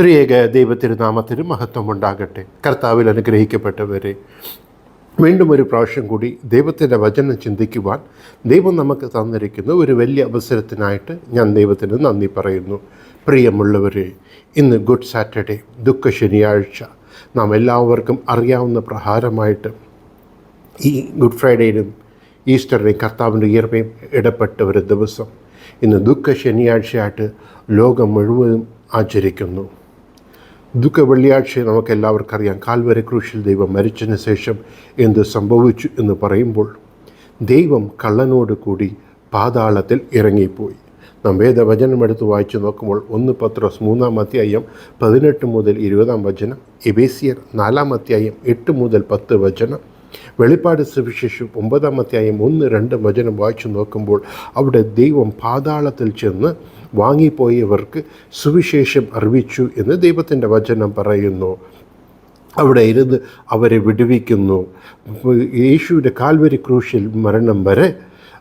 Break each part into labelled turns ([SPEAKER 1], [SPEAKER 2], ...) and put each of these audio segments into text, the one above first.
[SPEAKER 1] ത്രിയേക ദൈവത്തിരുനാമത്തിന് മഹത്വം ഉണ്ടാകട്ടെ കർത്താവിൽ അനുഗ്രഹിക്കപ്പെട്ടവരെ വീണ്ടും ഒരു പ്രാവശ്യം കൂടി ദൈവത്തിന്റെ വചനം ചിന്തിക്കുവാൻ ദൈവം നമുക്ക് തന്നിരിക്കുന്ന ഒരു വലിയ അവസരത്തിനായിട്ട് ഞാൻ ദൈവത്തിന് നന്ദി പറയുന്നു. പ്രിയമുള്ളവരെ ഇന്ന് ഗുഡ് സാറ്റർഡേ ദുഃഖ ശനിയാഴ്ച. നാം എല്ലാവർക്കും അറിയാവുന്ന പ്രഹാരമായിട്ട് ഈ ഗുഡ് ഫ്രൈഡേയിലും ഈസ്റ്ററിനെയും കർത്താവിന്റെ ഉയർമയും ഇടപെട്ട ഒരു ദിവസം. ഇന്ന് ദുഃഖ ശനിയാഴ്ചയായിട്ട് ലോകം മുഴുവനും ആചരിക്കുന്നു. ദുഃഖ വെള്ളിയാഴ്ച നമുക്ക് എല്ലാവർക്കും അറിയാം കാൽവര ക്രൂശിൽ ദൈവം മരിച്ചതിന് ശേഷം എന്ത് സംഭവിച്ചു എന്ന് പറയുമ്പോൾ ദൈവം കള്ളനോട് കൂടി പാതാളത്തിൽ ഇറങ്ങിപ്പോയി. നാം വേദവചനം എടുത്ത് വായിച്ചു നോക്കുമ്പോൾ ഒന്ന് പത്രോസ് മൂന്നാം അധ്യായം പതിനെട്ട് മുതൽ ഇരുപതാം വചനം എബേസിയർ നാലാം അധ്യായം എട്ട് മുതൽ പത്ത് വചനം വെളിപ്പാട് സുവിശേഷം ഒമ്പതാം അധ്യായം ഒന്ന് രണ്ട് വചനം വായിച്ചു നോക്കുമ്പോൾ അവിടെ ദൈവം പാതാളത്തിൽ ചെന്ന് വാങ്ങിപ്പോയവർക്ക് സുവിശേഷം അറിയിച്ചു എന്ന് ദൈവത്തിന്റെ വചനം പറയുന്നു. അവിടെ ഇരുന്ന് അവരെ വിടുവിക്കുന്നു. യേശുവിന്റെ കാൽവരി ക്രൂശിൽ മരണം വരെ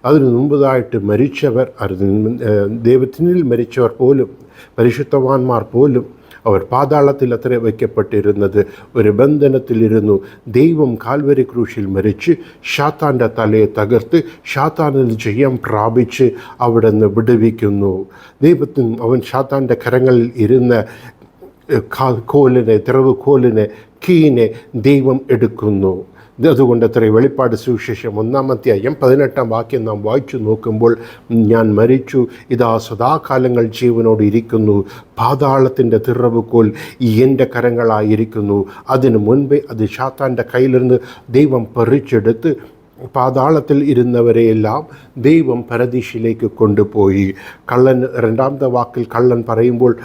[SPEAKER 1] അതിനു മുമ്പതായിട്ട് മരിച്ചവർ ദൈവത്തിനിൽ മരിച്ചവർ പോലും പരിശുദ്ധവാന്മാർ പോലും അവർ പാതാളത്തിൽ അത്ര വയ്ക്കപ്പെട്ടിരുന്നത്. ഒരു ബന്ധനത്തിലിരുന്നു. ദൈവം കാൽവരി ക്രൂശിൽ മരിച്ച് ഷാത്താന്റെ തലയെ തകർത്ത് ഷാത്താനിൽ ജയം പ്രാപിച്ച് അവിടെ നിന്ന് വിടുവിക്കുന്നു. ദൈവത്തിന് അവൻ ഷാത്താന്റെ കരങ്ങളിൽ ഇരുന്ന കോലിനെ തിറവ് കോലിനെ കീനെ ദൈവം എടുക്കുന്നു. അതുകൊണ്ട് അത്രയും വെളിപ്പാട് സുവിശേഷം? ഒന്നാമത്തെ അയ്യം പതിനെട്ടാം വാക്യം നാം വായിച്ചു നോക്കുമ്പോൾ ഞാൻ മരിച്ചു. ഇതാ സദാകാലങ്ങൾ ജീവനോട് ഇരിക്കുന്നു. പാതാളത്തിന്റെ തിറവുകോൽ എന്റെ കരങ്ങളായിരിക്കുന്നു. അതിനു മുൻപേ അത് ഷാത്താന്റെ കയ്യിലിരുന്ന് ദൈവം പറിച്ചെടുത്ത് പാതാളത്തിൽ ഇരുന്നവരെയെല്ലാം ദൈവം പരദീശിലേക്ക് കൊണ്ടുപോയി. കള്ളൻ രണ്ടാമത്തെ വാക്കിൽ കള്ളൻ പറയുമ്പോൾ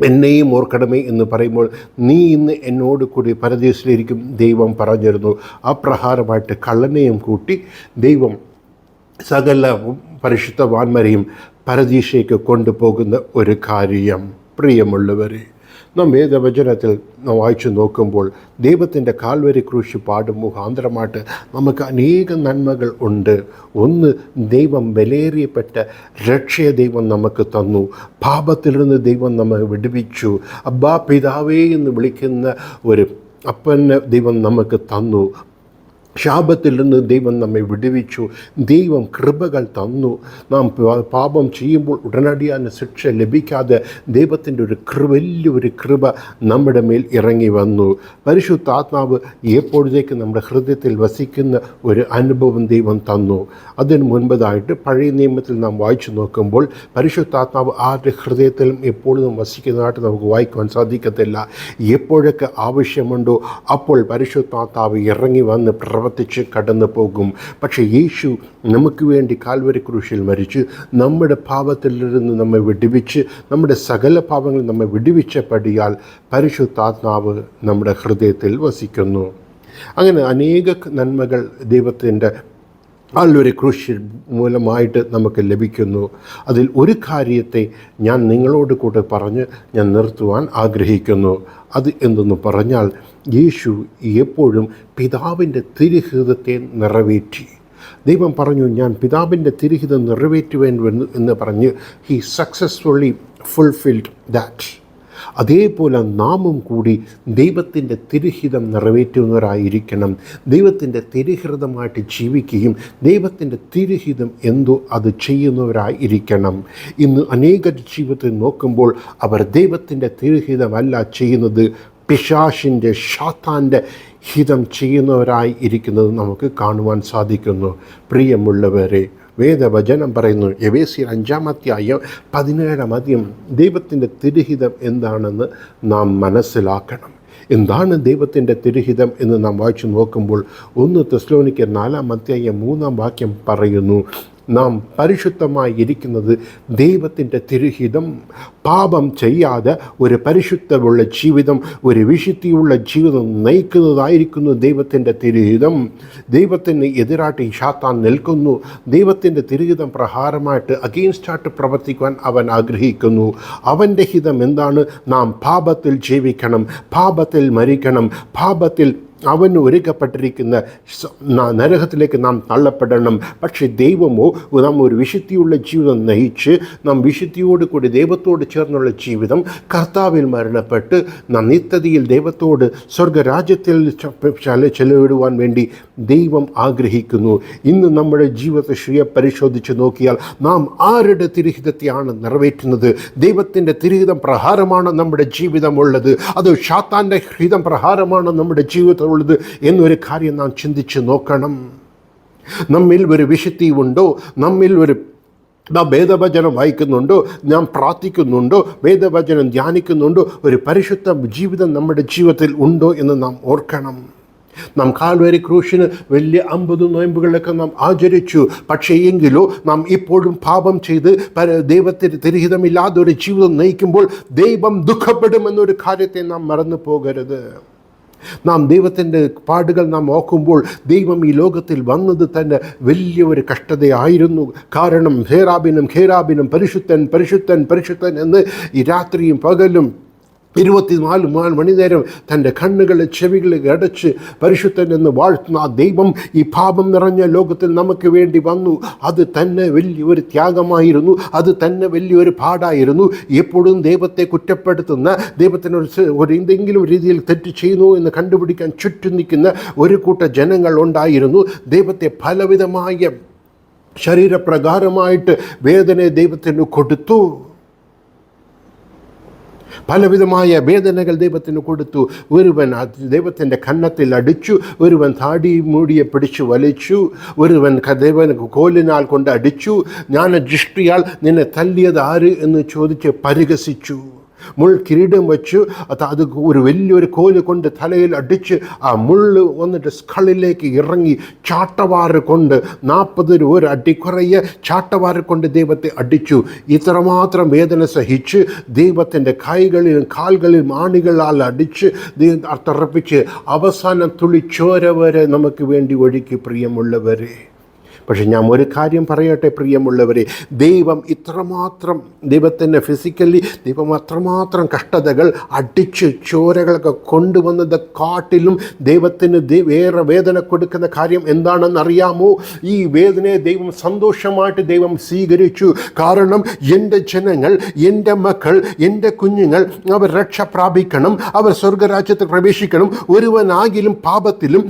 [SPEAKER 1] എന്നെയും ഓർക്കണമേ എന്ന് പറയുമ്പോൾ നീ ഇന്ന് എന്നോട് കൂടി പരദേശിലിരിക്കും ദൈവം പറഞ്ഞിരുന്നു. അപ്രഹാരമായിട്ട് കള്ളനെയും കൂട്ടി ദൈവം സകല പരിശുദ്ധവാന്മാരെയും പരദീശയ്ക്ക് കൊണ്ടുപോകുന്ന ഒരു കാര്യം. പ്രിയമുള്ളവരെ നാം വേദവചനത്തിൽ വായിച്ചു നോക്കുമ്പോൾ ദൈവത്തിന്റെ കാൽവരി ക്രൂശി പാടും മുഖാന്തരമായിട്ട് നമുക്ക് അനേക നന്മകൾ ഉണ്ട്. ഒന്ന് ദൈവം വിലയേറിയപ്പെട്ട രക്ഷയ ദൈവം നമുക്ക് തന്നു. പാപത്തിൽ നിന്ന് ദൈവം നമ്മെ വിടുവിച്ചു. അബ്ബാ പിതാവേ എന്ന് വിളിക്കുന്ന ഒരു അപ്പനെ ദൈവം നമുക്ക് തന്നു. ശാപത്തിൽ നിന്ന് ദൈവം നമ്മെ വിടുവിച്ചു. ദൈവം കൃപകൾ തന്നു. നാം പാപം ചെയ്യുമ്പോൾ ഉടനടിയാൻ ശിക്ഷ ലഭിക്കാതെ ദൈവത്തിന്റെ ഒരു കൃ വലിയൊരു കൃപ നമ്മുടെ മേൽ ഇറങ്ങി വന്നു. പരിശുദ്ധാത്മാവ് എപ്പോഴത്തേക്ക് നമ്മുടെ ഹൃദയത്തിൽ വസിക്കുന്ന ഒരു അനുഭവം ദൈവം തന്നു. അതിന് മുൻപതായിട്ട് പഴയ നിയമത്തിൽ നാം വായിച്ചു നോക്കുമ്പോൾ പരിശുദ്ധാത്മാവ് ആരുടെ ഹൃദയത്തിലും എപ്പോഴും വസിക്കുന്നതായിട്ട് നമുക്ക് വായിക്കുവാൻ സാധിക്കത്തില്ല. എപ്പോഴൊക്കെ ആവശ്യമുണ്ടോ അപ്പോൾ പരിശുദ്ധാത്മാവ് ഇറങ്ങി വന്ന് പ്രവർത്തിച്ച് കടന്നു പോകും. പക്ഷേ യേശു നമുക്ക് വേണ്ടി കാൽവരി ക്രൂശിൽ മരിച്ച് നമ്മുടെ പാപത്തിൽ നിന്ന് നമ്മെ വിടിവിച്ച് നമ്മുടെ സകല പാപങ്ങൾ നമ്മെ വിടിവിച്ച പടിയാൽ പരിശുദ്ധാത്മാവ് നമ്മുടെ ഹൃദയത്തിൽ വസിക്കുന്നു. അങ്ങനെ അനേക നന്മകൾ ദൈവത്തിന്റെ നല്ലൊരു ക്രൂശിൽ മൂലമായിട്ട് നമുക്ക് ലഭിക്കുന്നു. അതിൽ ഒരു കാര്യത്തെ ഞാൻ നിങ്ങളോട് കൂടെ പറഞ്ഞ് ഞാൻ നിർത്തുവാൻ ആഗ്രഹിക്കുന്നു. അത് എന്തെന്ന് പറഞ്ഞാൽ യേശു എപ്പോഴും പിതാവിന്റെ തിരുഹിതത്തെ നിറവേറ്റി. ദൈവം പറഞ്ഞു ഞാൻ പിതാവിന്റെ തിരുഹിതം നിറവേറ്റുവേൻ എന്ന് പറഞ്ഞ് ഹി സക്സസ്ഫുള്ളി ഫുൾഫിൽഡ് ദാറ്റ് അതേപോലെ നാമും കൂടി ദൈവത്തിന്റെ തിരുഹിതം നിറവേറ്റുന്നവരായിരിക്കണം. ദൈവത്തിന്റെ തിരുഹൃതമായിട്ട് ജീവിക്കുകയും ദൈവത്തിന്റെ തിരുഹിതം എന്തോ അത് ചെയ്യുന്നവരായിരിക്കണം. ഇന്ന് അനേക ജീവിതത്തിൽ നോക്കുമ്പോൾ അവർ ദൈവത്തിന്റെ തിരുഹിതമല്ല ചെയ്യുന്നത് പിശാഷിന്റെ ഷാത്താന്റെ ഹിതം ചെയ്യുന്നവരായി ഇരിക്കുന്നത് നമുക്ക് കാണുവാൻ സാധിക്കുന്നു. പ്രിയമുള്ളവരെ വേദവചനം പറയുന്നു എവേസിയർ അഞ്ചാമത്തെയായ പതിനേഴാം അധികം ദൈവത്തിന്റെ തിരുഹിതം എന്താണെന്ന് നാം മനസ്സിലാക്കണം. എന്താണ് ദൈവത്തിന്റെ തിരുഹിതം എന്ന് നാം വായിച്ചു നോക്കുമ്പോൾ ഒന്ന് തെസ്ലോനിക്ക് നാലാം അധ്യായം മൂന്നാം വാക്യം പറയുന്നു നാം പരിശുദ്ധമായി ഇരിക്കുന്നത് ദൈവത്തിന്റെ തിരുഹിതം പാപം ചെയ്യാതെ ഒരു പരിശുദ്ധമുള്ള ജീവിതം ഒരു വിശുദ്ധിയുള്ള ജീവിതം നയിക്കുന്നതായിരിക്കുന്നു ദൈവത്തിന്റെ തിരുഹിതം. ദൈവത്തിന് എതിരായിട്ട് ഷാത്താൻ നിൽക്കുന്നു. ദൈവത്തിന്റെ തിരുഹിതം പ്രഹാരമായിട്ട് അഗെയിൻസ്റ്റായിട്ട് പ്രവർത്തിക്കുവാൻ അവൻ ആഗ്രഹിക്കുന്നു. അവന്റെ ഹിതം എന്താണ്? നാം പാപത്തിൽ ജീവിക്കണം പാപത്തിൽ മരിക്കണം പാപത്തിൽ അവന് ഒരുക്കപ്പെട്ടിരിക്കുന്ന നരകത്തിലേക്ക് നാം തള്ളപ്പെടണം. പക്ഷേ ദൈവമോ നാം ഒരു വിശുദ്ധിയുള്ള ജീവിതം നയിച്ച് നാം വിശുദ്ധിയോട് കൂടി ദൈവത്തോട് ചേർന്നുള്ള ജീവിതം കർത്താവിൽ മരണപ്പെട്ട് നാം നിത്യതയിൽ ദൈവത്തോട് സ്വർഗരാജ്യത്തിൽ ചെലവിടുവാൻ വേണ്ടി ദൈവം ആഗ്രഹിക്കുന്നു. ഇന്ന് നമ്മുടെ ജീവിതത്തെ ശ്രീയെ പരിശോധിച്ച് നോക്കിയാൽ നാം ആരുടെ തിരുഹിതത്തെയാണ് നിറവേറ്റുന്നത്? ദൈവത്തിന്റെ തിരുഹിതം പ്രഹാരമാണ് നമ്മുടെ ജീവിതമുള്ളത്. അത് ഷാത്താന്റെ ഹിതം പ്രഹാരമാണ് നമ്മുടെ ജീവിതത്തിലുള്ളത് എന്നൊരു കാര്യം നാം ചിന്തിച്ച് നോക്കണം. നമ്മിൽ ഒരു വിശുദ്ധി ഉണ്ടോ? നമ്മിൽ ഒരു നാം വേദവചനം വായിക്കുന്നുണ്ടോ? ഞാൻ പ്രാർത്ഥിക്കുന്നുണ്ടോ? വേദവചനം ധ്യാനിക്കുന്നുണ്ടോ? ഒരു പരിശുദ്ധ ജീവിതം നമ്മുടെ ജീവിതത്തിൽ ഉണ്ടോ എന്ന് നാം ഓർക്കണം. നാം കാൽവരി ക്രൂശിന് വലിയ അമ്പത് നോയമ്പുകളിലൊക്കെ നാം ആചരിച്ചു. പക്ഷേ എങ്കിലോ നാം ഇപ്പോഴും പാപം ചെയ്ത് ദൈവത്തിന് തിരഹിതമില്ലാതെ ഒരു ജീവിതം നയിക്കുമ്പോൾ ദൈവം ദുഃഖപ്പെടുമെന്നൊരു കാര്യത്തെ നാം മറന്നു പോകരുത്. നാം ദൈവത്തിന്റെ പാടുകൾ നാം ഓക്കുമ്പോൾ ദൈവം ഈ ലോകത്തിൽ വന്നത് തന്നെ വലിയ ഒരു കഷ്ടതയായിരുന്നു. കാരണം ഹേറാബിനും ഖേറാബിനും പരിശുദ്ധൻ പരിശുദ്ധൻ പരിശുദ്ധൻ എന്ന് ഈ രാത്രിയും പകലും ഇരുപത്തിനാല് മാ- മണിനേരം തന്റെ കണ്ണുകളെ ചെവികളെ അടച്ച് പരിശുദ്ധൻ എന്ന് വാഴ്ത്തുന്ന ആ ദൈവം ഈ പാപം നിറഞ്ഞ ലോകത്തിൽ നമുക്ക് വേണ്ടി വന്നു. അത് തന്നെ വലിയൊരു ത്യാഗമായിരുന്നു. അത് തന്നെ വലിയൊരു പാടായിരുന്നു. എപ്പോഴും ദൈവത്തെ കുറ്റപ്പെടുത്തുന്ന ദൈവത്തിനൊരു ഒരു എന്തെങ്കിലും രീതിയിൽ തെറ്റ് ചെയ്യുന്നു എന്ന് കണ്ടുപിടിക്കാൻ ചുറ്റും നിൽക്കുന്ന ഒരു കൂട്ട ജനങ്ങൾ ഉണ്ടായിരുന്നു. ദൈവത്തെ പലവിധമായ ശരീരപ്രകാരമായിട്ട് വേദന ദൈവത്തിന് കൊടുത്തു. പലവിധമായ വേദനകൾ ദൈവത്തിന് കൊടുത്തു. ഒരുവൻ ദൈവത്തിന്റെ കന്നത്തിൽ അടിച്ചു ഒരുവൻ താടി മൂടിയെ പിടിച്ചു വലിച്ചു ഒരുവൻ ദൈവൻ കോലിനാൽ കൊണ്ട് അടിച്ചു ഞാൻ ദൃഷ്ടിയാൽ നിന്നെ തല്ലിയത് ആര്? എന്ന് ചോദിച്ച് പരിഹസിച്ചു. മുൾ കിരീടം വെച്ചു. അത് ഒരു വലിയൊരു കോൽ കൊണ്ട് തലയിൽ അടിച്ച് ആ മുള്ള് വന്നിട്ട് സ്കളിലേക്ക് ഇറങ്ങി ചാട്ടവാറ് കൊണ്ട് നാൽപ്പത് ഒരു അടി കുറയെ ചാട്ടവാറ് കൊണ്ട് ദൈവത്തെ അടിച്ചു. ഇത്രമാത്രം വേദന സഹിച്ച് ദൈവത്തിന്റെ കൈകളിലും കാലുകളിലും ആണികളാൽ അടിച്ച് തറപ്പിച്ച് അവസാനം തുളിച്ചോര ചോര വരെ നമുക്ക് വേണ്ടി ഒഴുക്കി പ്രിയമുള്ളവരെ. പക്ഷെ ഞാൻ ഒരു കാര്യം പറയട്ടെ പ്രിയമുള്ളവരെ ദൈവം ഇത്രമാത്രം ദൈവത്തിന്റെ ഫിസിക്കലി ദൈവം അത്രമാത്രം കഷ്ടതകൾ അടിച്ച് ചോരകളൊക്കെ കൊണ്ടുവന്നത് കാട്ടിലും ദൈവത്തിന് വേറെ വേദന കൊടുക്കുന്ന കാര്യം എന്താണെന്ന് അറിയാമോ ഈ വേദനയെ ദൈവം സന്തോഷമായിട്ട് ദൈവം സ്വീകരിച്ചു. കാരണം എന്റെ ജനങ്ങൾ എന്റെ മക്കൾ എന്റെ കുഞ്ഞുങ്ങൾ അവർ രക്ഷ പ്രാപിക്കണം അവർ സ്വർഗരാജ്യത്ത് പ്രവേശിക്കണം. ഒരുവനാകിലും പാപത്തിലും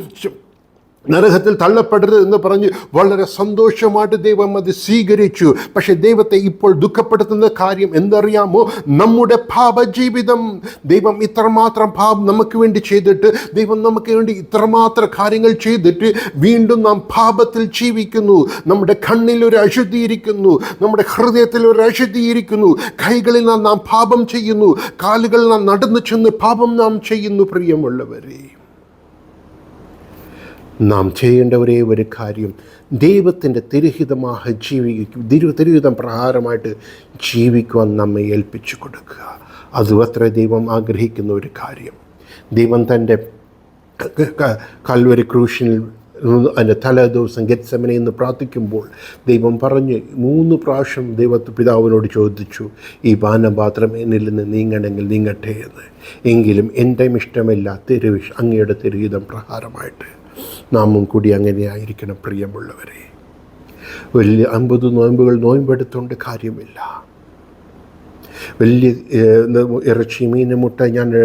[SPEAKER 1] നരകത്തിൽ തള്ളപ്പെടരുത് എന്ന് പറഞ്ഞ് വളരെ സന്തോഷമായിട്ട് ദൈവം അത് സ്വീകരിച്ചു. പക്ഷേ ദൈവത്തെ ഇപ്പോൾ ദുഃഖപ്പെടുത്തുന്ന കാര്യം എന്തറിയാമോ? നമ്മുടെ പാപജീവിതം. ദൈവം ഇത്രമാത്രം പാപം നമുക്ക് വേണ്ടി ചെയ്തിട്ട് ദൈവം നമുക്ക് വേണ്ടി ഇത്രമാത്രം കാര്യങ്ങൾ ചെയ്തിട്ട് വീണ്ടും നാം പാപത്തിൽ ജീവിക്കുന്നു. നമ്മുടെ കണ്ണിൽ ഒരു അശുദ്ധിയിരിക്കുന്നു നമ്മുടെ ഹൃദയത്തിൽ ഒരു അശുദ്ധിയിരിക്കുന്നു കൈകളിൽ നാം നാം പാപം ചെയ്യുന്നു. കാലുകളിൽ നാം നടന്നു ചെന്ന് പാപം നാം ചെയ്യുന്നു പ്രിയമുള്ളവരെ. നാം ചെയ്യേണ്ട ഒരേ ഒരു കാര്യം ദൈവത്തിന്റെ തിരുഹിതமாக ജീവിക്കും തിരു തിരുഹിതം പ്രകാരമായിട്ട് ജീവിക്കുവാൻ നമ്മെ ഏൽപ്പിച്ചു കൊടുക്കുക. അതും അത്ര ദൈവം ആഗ്രഹിക്കുന്ന ഒരു കാര്യം. ദൈവം തന്റെ കൽവരി ക്രൂഷനിൽ അതിന്റെ തലേ ദിവസം ഗെറ്റ്സമനെ എന്ന് പ്രാർത്ഥിക്കുമ്പോൾ ദൈവം പറഞ്ഞ് മൂന്ന് പ്രാവശ്യം ദൈവത്ത് പിതാവിനോട് ചോദിച്ചു ഈ പാനപാത്രം എന്നിൽ നിന്ന് നീങ്ങണമെങ്കിൽ നീങ്ങട്ടെ എന്ന്. എങ്കിലും എന്റെ ഇഷ്ടമില്ല തിരുവിഷ് അങ്ങയുടെ തിരുഹിതം പ്രകാരമായിട്ട്. നാമും കൂടി അങ്ങനെയായിരിക്കണം പ്രിയമുള്ളവരെ. വലിയ അമ്പത് നോയമ്പുകൾ നോയമ്പെടുത്തുകൊണ്ട് കാര്യമില്ല. വലിയ ഇറച്ചി മീൻ മുട്ട ഞാൻ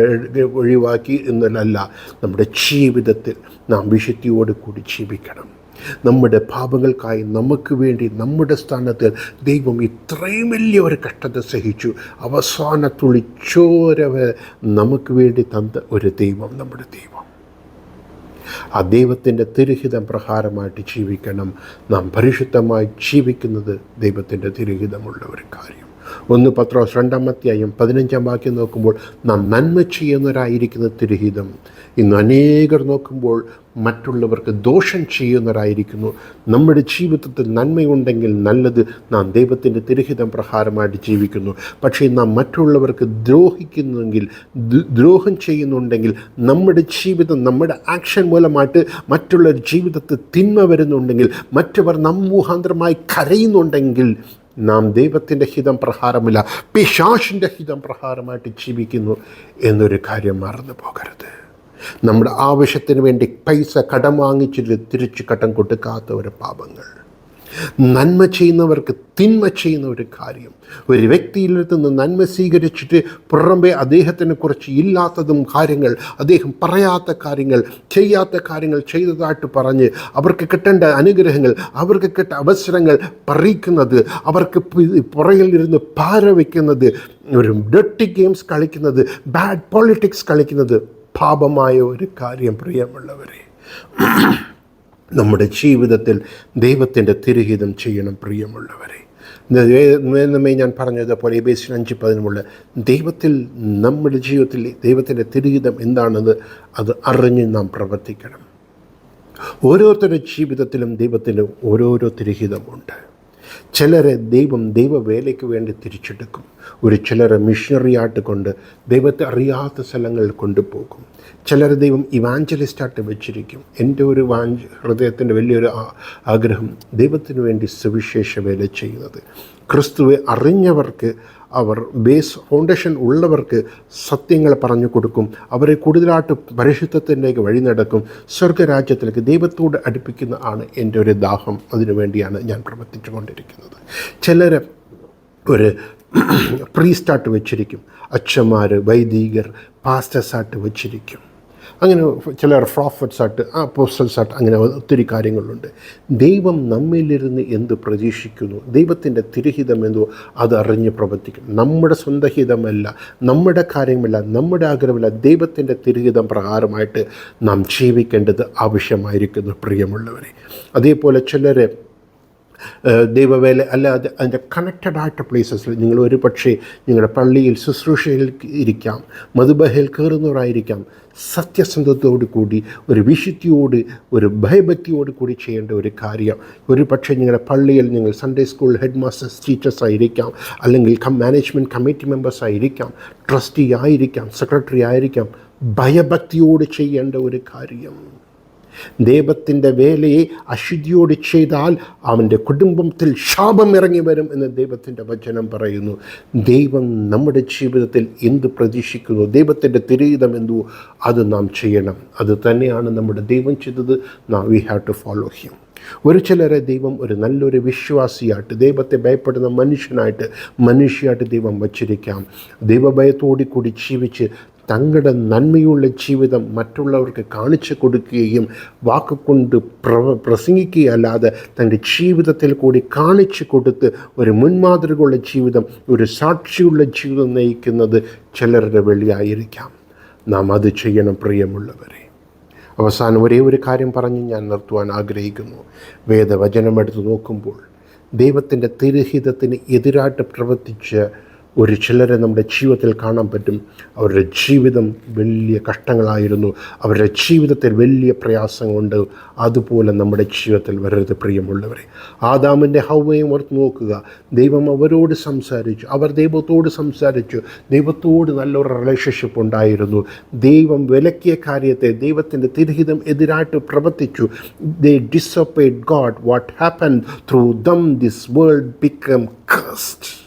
[SPEAKER 1] ഒഴിവാക്കി എന്നല്ല നമ്മുടെ ജീവിതത്തിൽ നാം വിശുദ്ധിയോട് കൂടി ജീവിക്കണം. നമ്മുടെ പാപങ്ങൾക്കായി നമുക്ക് വേണ്ടി നമ്മുടെ സ്ഥാനത്തിൽ ദൈവം ഇത്രയും വലിയ ഒരു കഷ്ടത സഹിച്ചു. അവസാന തുളിച്ചോരവ നമുക്ക് വേണ്ടി തന്ന ഒരു ദൈവം നമ്മുടെ ദൈവം. ആ ദൈവത്തിന്റെ തിരുഹിതം പ്രകാരമായിട്ട് ജീവിക്കണം. നാം പരിശുദ്ധമായി ജീവിക്കുന്നത് ദൈവത്തിന്റെ തിരുഹിതമുള്ള ഒരു കാര്യം. ഒന്ന് പത്രോസ് രണ്ടാമത്തെയും പതിനഞ്ചാം വാക്യം നോക്കുമ്പോൾ നാം നന്മ ചെയ്യുന്നവരായിരിക്കുന്ന തിരുഹിതം. ഇന്ന് അനേകർ നോക്കുമ്പോൾ മറ്റുള്ളവർക്ക് ദോഷം ചെയ്യുന്നവരായിരിക്കുന്നു. നമ്മുടെ ജീവിതത്തിൽ നന്മയുണ്ടെങ്കിൽ നല്ലത് നാം ദൈവത്തിന്റെ തിരുഹിതം പ്രകാരമായിട്ട് ജീവിക്കുന്നു. പക്ഷേ നാം മറ്റുള്ളവർക്ക് ദ്രോഹിക്കുന്നെങ്കിൽ ദ്രോഹം ചെയ്യുന്നുണ്ടെങ്കിൽ നമ്മുടെ ജീവിതം നമ്മുടെ ആക്ഷൻ മൂലമായിട്ട് മറ്റുള്ളവർ ജീവിതത്തിൽ തിന്മ വരുന്നുണ്ടെങ്കിൽ മറ്റവർ നമ്മൂഹാന്തരമായി കരയുന്നുണ്ടെങ്കിൽ നാം ദൈവത്തിന്റെ ഹിതം പ്രകാരമില്ല പിശാഷിന്റെ ഹിതം പ്രകാരമായിട്ട് ജീവിക്കുന്നു എന്നൊരു കാര്യം മറന്നു പോകരുത്. നമ്മുടെ ആവശ്യത്തിന് വേണ്ടി പൈസ കടം വാങ്ങിച്ചിട്ട് തിരിച്ചു കടം കൊടുക്കാത്ത ഒരു പാപങ്ങൾ. നന്മ ചെയ്യുന്നവർക്ക് തിന്മ ചെയ്യുന്ന ഒരു കാര്യം. ഒരു വ്യക്തിയിൽ നിന്ന് നന്മ സ്വീകരിച്ചിട്ട് പുറമെ അദ്ദേഹത്തിനെ കുറിച്ച് ഇല്ലാത്തതും കാര്യങ്ങൾ അദ്ദേഹം പറയാത്ത കാര്യങ്ങൾ ചെയ്യാത്ത കാര്യങ്ങൾ ചെയ്തതായിട്ട് പറഞ്ഞ് അവർക്ക് കിട്ടേണ്ട അനുഗ്രഹങ്ങൾ അവർക്ക് കിട്ട അവസരങ്ങൾ പറിക്കുന്നത് അവർക്ക് പുറകിൽ ഇരുന്ന് പാര വയ്ക്കുന്നത് ഒരു ഡർട്ടി ഗെയിംസ് കളിക്കുന്നത് ബാഡ് പോളിറ്റിക്സ് കളിക്കുന്നത് പാപമായ ഒരു കാര്യം പ്രിയമുള്ളവരെ. നമ്മുടെ ജീവിതത്തിൽ ദൈവത്തിന്റെ തിരുഹിതം ചെയ്യണം പ്രിയമുള്ളവരെ. നേരമേ ഞാൻ പറഞ്ഞതുപോലെ ഈ ബേസിൽ അഞ്ച് പതിനുമുള്ള ദൈവത്തിൽ നമ്മുടെ ജീവിതത്തിൽ ദൈവത്തിന്റെ തിരുഹിതം എന്താണെന്ന് അത് അറിഞ്ഞ് നാം പ്രവർത്തിക്കണം. ഓരോരുത്തരുടെ ജീവിതത്തിലും ദൈവത്തിന് ഓരോരോ തിരുഹിതമുണ്ട്. ചിലരെ ദൈവം ദൈവവേലയ്ക്ക് വേണ്ടി തിരിച്ചെടുക്കും. ഒരു ചിലരെ മിഷണറിയായിട്ട് കൊണ്ട് ദൈവത്തെ അറിയാത്ത സ്ഥലങ്ങളിൽ കൊണ്ടുപോകും. ചിലരെ ദൈവം ഇവാഞ്ചലിസ്റ്റായിട്ട് വെച്ചിരിക്കും. എന്റെ ഒരു വാഞ്ച ഹൃദയത്തിന്റെ വലിയൊരു ആഗ്രഹം ദൈവത്തിന് വേണ്ടി സുവിശേഷ വേല ചെയ്യുന്നത്. ക്രിസ്തുവെ അറിഞ്ഞവർക്ക് അവർ ബേസ് ഫൗണ്ടേഷൻ ഉള്ളവർക്ക് സത്യങ്ങൾ പറഞ്ഞു കൊടുക്കും. അവരെ കൂടുതലായിട്ട് പരിശുദ്ധത്തിലേക്ക് വഴി നടക്കും. സ്വർഗരാജ്യത്തിലേക്ക് ദൈവത്തോട് അടുപ്പിക്കുന്ന ആണ് എന്റെ ഒരു ദാഹം. അതിനുവേണ്ടിയാണ് ഞാൻ പ്രവർത്തിച്ചു കൊണ്ടിരിക്കുന്നത് ചിലർ ഒരു പ്രീസ്റ്റായിട്ട് വെച്ചിരിക്കും. അച്ഛന്മാർ വൈദികർ പാസ്റ്റേഴ്സായിട്ട് വെച്ചിരിക്കും. അങ്ങനെ ചിലർ പ്രോഫറ്റ്സായിട്ട് ആ പോസ്റ്റൽസായിട്ട് അങ്ങനെ ഒത്തിരി കാര്യങ്ങളുണ്ട്. ദൈവം നമ്മിലിരുന്ന് എന്ത് പ്രതീക്ഷിക്കുന്നു? ദൈവത്തിന്റെ തിരുഹിതം എന്തോ അത് അറിഞ്ഞ് പ്രവർത്തിക്കണം നമ്മുടെ സ്വന്തം ഹിതമല്ല നമ്മുടെ കാര്യമല്ല നമ്മുടെ ആഗ്രഹമല്ല. ദൈവത്തിന്റെ തിരുഹിതം പ്രകാരമായിട്ട് നാം ജീവിക്കേണ്ടത് ആവശ്യമായിരിക്കുന്നു പ്രിയമുള്ളവരെ. അതേപോലെ ഏഹ് ദൈവവേല അല്ലാതെ അതിന്റെ കണക്റ്റഡ് ആയിട്ട് പ്ലേസസിൽ നിങ്ങൾ ഒരു പക്ഷേ നിങ്ങളുടെ പള്ളിയിൽ ശുശ്രൂഷയിൽ ഇരിക്കാം മധുബഹയിൽ കയറുന്നവരായിരിക്കാം. സത്യസന്ധതയോട് കൂടി ഒരു വിശുദ്ധിയോട് ഒരു ഭയഭക്തിയോട് കൂടി ചെയ്യേണ്ട ഒരു കാര്യം. ഒരു പക്ഷേ നിങ്ങളുടെ പള്ളിയിൽ നിങ്ങൾ Sunday school head masters teachers ആയിരിക്കാം അല്ലെങ്കിൽ മാനേജ്മെന്റ് കമ്മിറ്റി മെമ്പേഴ്സ് ആയിരിക്കാം ട്രസ്റ്റി ആയിരിക്കാം സെക്രട്ടറി ആയിരിക്കാം. ഭയഭക്തിയോട് ചെയ്യേണ്ട ഒരു കാര്യം. ദൈവത്തിന്റെ വേലയെ അശുദ്ധിയോട് ചെയ്താൽ അവന്റെ കുടുംബത്തിൽ ശാപം ഇറങ്ങി വരും എന്ന് ദൈവത്തിന്റെ വചനം പറയുന്നു. ദൈവം നമ്മുടെ ജീവിതത്തിൽ എന്ത് പ്രതീക്ഷിക്കുന്നു? ദൈവത്തിന്റെ തിരീതം എന്തോ? അത് നാം ചെയ്യണം. അത് തന്നെയാണ് നമ്മുടെ ദൈവം ചെയ്തത്. നാം we have to follow him ഒരു ചിലരെ ദൈവം ഒരു നല്ലൊരു വിശ്വാസിയായിട്ട് ദൈവത്തെ ഭയപ്പെടുന്ന മനുഷ്യനായിട്ട് മനുഷ്യയായിട്ട് ദൈവം വച്ചിരിക്കാം. ദൈവഭയത്തോടി കൂടി ജീവിച്ച് തങ്ങളുടെ നന്മയുള്ള ജീവിതം മറ്റുള്ളവർക്ക് കാണിച്ചു കൊടുക്കുകയും വാക്കുകൊണ്ട് പ്ര പ്രസംഗിക്കുകയല്ലാതെ തന്റെ ജീവിതത്തിൽ കൂടി കാണിച്ചു കൊടുത്ത് ഒരു മുൻമാതൃകയുള്ള ജീവിതം ഒരു സാക്ഷിയുള്ള ജീവിതം നയിക്കുന്നത് ചിലരുടെ വെളിയായിരിക്കാം നാം അത് ചെയ്യണം പ്രിയമുള്ളവരെ. അവസാനം ഒരേ ഒരു കാര്യം പറഞ്ഞ് ഞാൻ നിർത്തുവാൻ ആഗ്രഹിക്കുന്നു. വേദവചനം എടുത്ത് നോക്കുമ്പോൾ ദൈവത്തിന്റെ തിരുഹിതത്തിന് എതിരായിട്ട് പ്രവർത്തിച്ച ഒരു ചിലരെ നമ്മുടെ ജീവിതത്തിൽ കാണാൻ പറ്റും. അവരുടെ ജീവിതം വലിയ കഷ്ടങ്ങളായിരുന്നു. അവരുടെ ജീവിതത്തിൽ വലിയ പ്രയാസങ്ങളുണ്ട്. അതുപോലെ നമ്മുടെ ജീവിതത്തിൽ വരരുത് പ്രിയമുള്ളവരെ. ആദാമിന്റെ ഹൗവയും ഓർത്ത് നോക്കുക. ദൈവം അവരോട് സംസാരിച്ചു. അവർ ദൈവത്തോട് സംസാരിച്ചു. ദൈവത്തോട് നല്ലൊരു റിലേഷൻഷിപ്പ് ഉണ്ടായിരുന്നു. ദൈവം വിലക്കിയ കാര്യത്തെ ദൈവത്തിന്റെ തിരഹിതം എതിരായിട്ട് പ്രവർത്തിച്ചു. They disappointed God what happen through them this world become cursed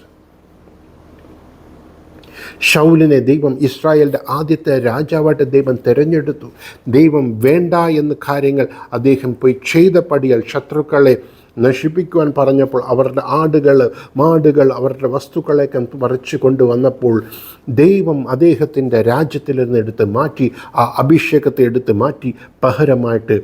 [SPEAKER 1] ഷൗലിനെ ദൈവം ഇസ്രായേലിന്റെ ആദ്യത്തെ രാജാവായിട്ട് ദൈവം തിരഞ്ഞെടുത്തു. ദൈവം വേണ്ട എന്ന കാര്യങ്ങൾ അദ്ദേഹം പോയി ചെയ്ത പടിയാൽ ശത്രുക്കളെ നശിപ്പിക്കുവാൻ പറഞ്ഞപ്പോൾ അവരുടെ ആടുകൾ മാടുകൾ അവരുടെ വസ്തുക്കളെയൊക്കെ പറിച്ചു കൊണ്ടുവന്നപ്പോൾ ദൈവം അദ്ദേഹത്തിന്റെ രാജ്യത്തിൽ നിന്ന് എടുത്ത് മാറ്റി ആ അഭിഷേകത്തെ എടുത്ത് മാറ്റി പകരമായിട്ട്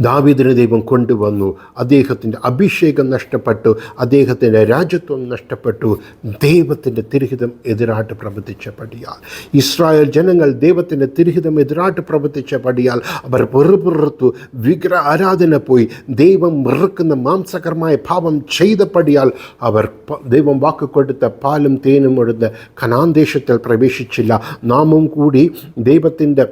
[SPEAKER 1] ദാവീദിനെ ദൈവം കൊണ്ടുവന്നു. അദ്ദേഹത്തിന്റെ അഭിഷേകം നഷ്ടപ്പെട്ടു. അദ്ദേഹത്തിന്റെ രാജ്യത്വം നഷ്ടപ്പെട്ടു. ദൈവത്തിന്റെ തിരുഹിതം എതിരാട്ട് പ്രവർത്തിച്ച പടിയാൽ. ഇസ്രായേൽ ജനങ്ങൾ ദൈവത്തിന്റെ തിരുഹിതം എതിരാട്ട് പ്രവർത്തിച്ച പടിയാൽ അവർ വെറുപുറത്തു. വിഗ്രഹ ആരാധന പോയി. ദൈവം വെറുക്കുന്ന മാംസകരമായ ഭാവം ചെയ്ത പടിയാൽ അവർ ദൈവം വാക്ക് കൊടുത്ത പാലും തേനും എടുത്ത് കനാന്തേശത്തിൽ പ്രവേശിച്ചില്ല. നാമും കൂടി ദൈവത്തിന്റെ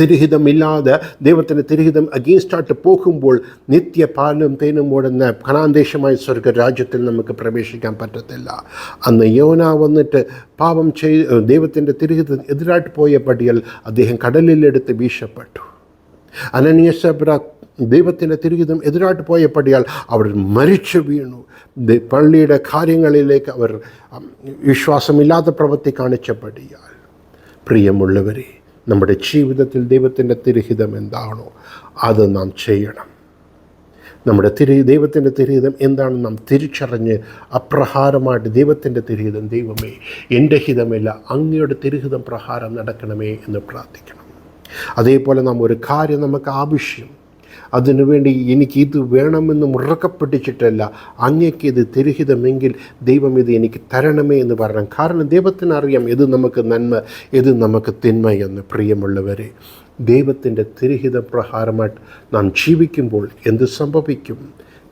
[SPEAKER 1] തിരുഹിതമില്ലാതെ ദൈവത്തിന്റെ തിരുഹിതം അഗെയിൻസ്റ്റായിട്ട് പോകുമ്പോൾ നിത്യ പാലും തേനും ഓടുന്ന കനാന്തേശമായ സ്വർഗരാജ്യത്തിൽ നമുക്ക് പ്രവേശിക്കാൻ പറ്റത്തില്ല. അന്ന് യോന വന്നിട്ട് പാപം ചെയ്ത് ദൈവത്തിന്റെ തിരുഹിതം എതിരായിട്ട് പോയ പടിയൽ അദ്ദേഹം കടലിലെടുത്ത് വീശപ്പെട്ടു. അനന്യസബ്ര ദൈവത്തിന്റെ തിരുഹിതം എതിരായിട്ട് പോയ പടിയാൽ അവർ മരിച്ചു വീണു. പള്ളിയുടെ കാര്യങ്ങളിലേക്ക് അവർ വിശ്വാസമില്ലാത്ത പ്രവൃത്തി കാണിച്ച പടിയാൽ. പ്രിയമുള്ളവരെ നമ്മുടെ ജീവിതത്തിൽ ദൈവത്തിന്റെ തിരുഹിതം എന്താണോ അത് നാം ചെയ്യണം. നമ്മുടെ തിരി ദൈവത്തിന്റെ തിരുഹിതം എന്താണെന്ന് നാം തിരിച്ചറിഞ്ഞ് അപ്രഹാരമായിട്ട് ദൈവത്തിന്റെ തിരുഹിതം ദൈവമേ എന്റെ ഹിതമില്ല അങ്ങയുടെ തിരുഹിതം പ്രഹാരം നടക്കണമേ എന്ന് പ്രാർത്ഥിക്കണം. അതേപോലെ നാം ഒരു കാര്യം നമുക്ക് ആവശ്യം അതിനുവേണ്ടി എനിക്ക് ഇത് വേണമെന്ന് മുറക്കപ്പെട്ടിച്ചിട്ടല്ല അങ്ങേക്ക് ഇത് തിരുഹിതമെങ്കിൽ ദൈവം ഇത് എനിക്ക് തരണമേ എന്ന് പറയണം കാരണം ദൈവത്തിനറിയാം ഇത് നമുക്ക് നന്മ ഇത് നമുക്ക് തിന്മ എന്ന് പ്രിയമുള്ളവരെ. ദൈവത്തിന്റെ തിരുഹിത പ്രഹാരമായിട്ട് നാം ജീവിക്കുമ്പോൾ എന്ത് സംഭവിക്കും?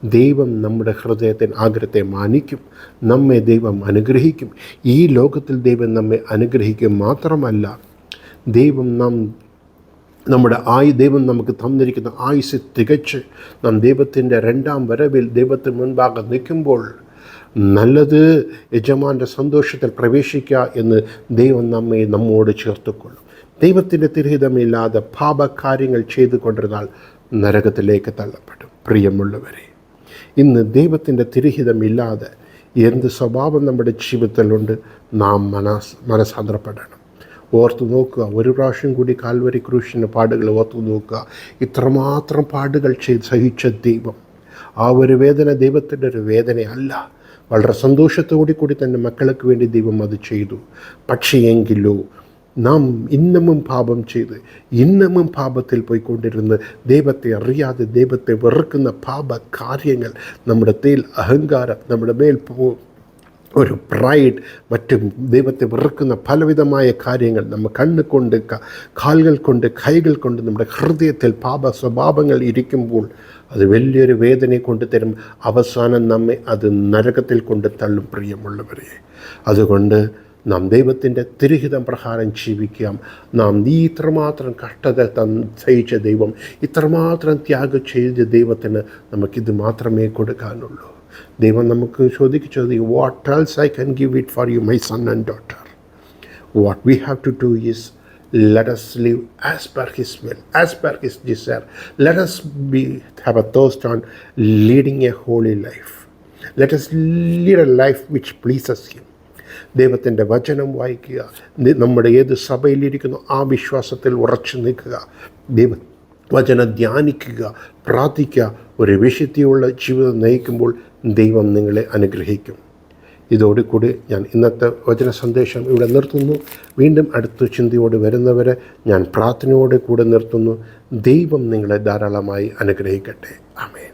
[SPEAKER 1] ദൈവം നമ്മുടെ ഹൃദയത്തിന് ആഗ്രഹത്തെ മാനിക്കും. നമ്മെ ദൈവം അനുഗ്രഹിക്കും. ഈ ലോകത്തിൽ ദൈവം നമ്മെ അനുഗ്രഹിക്കും മാത്രമല്ല ദൈവം നാം നമ്മുടെ ആയു ദൈവം നമുക്ക് തന്നിരിക്കുന്ന ആയുസ് തികച്ച് നാം ദൈവത്തിന്റെ രണ്ടാം വരവിൽ ദൈവത്തിന് മുൻപാകെ നിൽക്കുമ്പോൾ നല്ലത് യജമാന്റെ സന്തോഷത്തിൽ പ്രവേശിക്കുക എന്ന് ദൈവം നമ്മെ നമ്മോട് ചേർത്തുകൊള്ളും. ദൈവത്തിന്റെ തിരഹിതമില്ലാതെ പാപകാര്യങ്ങൾ ചെയ്തു കൊണ്ടിരുന്നാൽ നരകത്തിലേക്ക് തള്ളപ്പെടും. പ്രിയമുള്ളവരെ ഇന്ന് ദൈവത്തിന്റെ തിരഹിതമില്ലാതെ എന്ത് സ്വഭാവം നമ്മുടെ ജീവിതത്തിലുണ്ട്? നാം മനസ് മനസ്സാന്തരപ്പെടണം. ഓർത്തു നോക്കുക. ഒരു പ്രാവശ്യം കൂടി കാൽവരി ക്രൂശിന്റെ പാടുകൾ ഓർത്തു നോക്കുക. ഇത്രമാത്രം പാടുകൾ ചെയ്ത് സഹിച്ച ദൈവം. ആ ഒരു വേദന ദൈവത്തിന്റെ ഒരു വേദനയല്ല. വളരെ സന്തോഷത്തോടു കൂടി തന്നെ മക്കൾക്ക് വേണ്ടി ദൈവം അത് ചെയ്തു. പക്ഷേ എങ്കിലോ നാം ഇന്നമും പാപം ചെയ്ത് ഇന്നമും പാപത്തിൽ പോയിക്കൊണ്ടിരുന്ന് ദൈവത്തെ അറിയാതെ ദൈവത്തെ വെറുക്കുന്ന പാപ കാര്യങ്ങൾ നമ്മുടെ തേൽ അഹങ്കാരം നമ്മുടെ മേൽ ഒരു പ്രൈഡ് മറ്റും ദൈവത്തെ വെറുക്കുന്ന പലവിധമായ കാര്യങ്ങൾ നമ്മൾ കണ്ണ് കൊണ്ട് കാലുകൾ കൊണ്ട് കൈകൾ കൊണ്ട് നമ്മുടെ ഹൃദയത്തിൽ പാപ സ്വഭാവങ്ങൾ ഇരിക്കുമ്പോൾ അത് വലിയൊരു വേദനയെ കൊണ്ട് തരും. അവസാനം നമ്മെ അത് നരകത്തിൽ കൊണ്ട് തള്ളും പ്രിയമുള്ളവരെ. അതുകൊണ്ട് നാം ദൈവത്തിന്റെ തിരുഹിതം പ്രകാരം ജീവിക്കാം. നാം നീ ഇത്രമാത്രം കഷ്ടത സഹിച്ച ദൈവം ഇത്രമാത്രം ത്യാഗം ചെയ്ത ദൈവത്തിന് നമുക്കിത് മാത്രമേ കൊടുക്കാനുള്ളൂ. ദൈവം നമുക്ക് ചോദിക്കും what else I can give it for you my son and daughter what we have to do is let us live as per his will as per his desire. Let us be have a thirst on leading a holy life. Let us lead a life which pleases him. ദൈവത്തിന്റെ വചനം വായിക്കുക. നമ്മുടെ ഏത് സഭയിലിരിക്കുന്നു ആ വിശ്വാസത്തിൽ ഉറച്ചു നിൽക്കുക. ദൈവ വചനം ധ്യാനിക്കുക പ്രാർത്ഥിക്കുക. ഒരു വിശുദ്ധിയുള്ള ജീവിതം നയിക്കുമ്പോൾ ദൈവം നിങ്ങളെ അനുഗ്രഹിക്കും. ഇതോടുകൂടി ഞാൻ ഇന്നത്തെ വചന സന്ദേശം ഇവിടെ നിർത്തുന്നു. വീണ്ടും അടുത്ത ചിന്തയോട് വരുന്നവരെ ഞാൻ പ്രാർത്ഥനയോടെ കൂടെ നിർത്തുന്നു. ദൈവം നിങ്ങളെ ധാരാളമായി അനുഗ്രഹിക്കട്ടെ. ആമേൻ.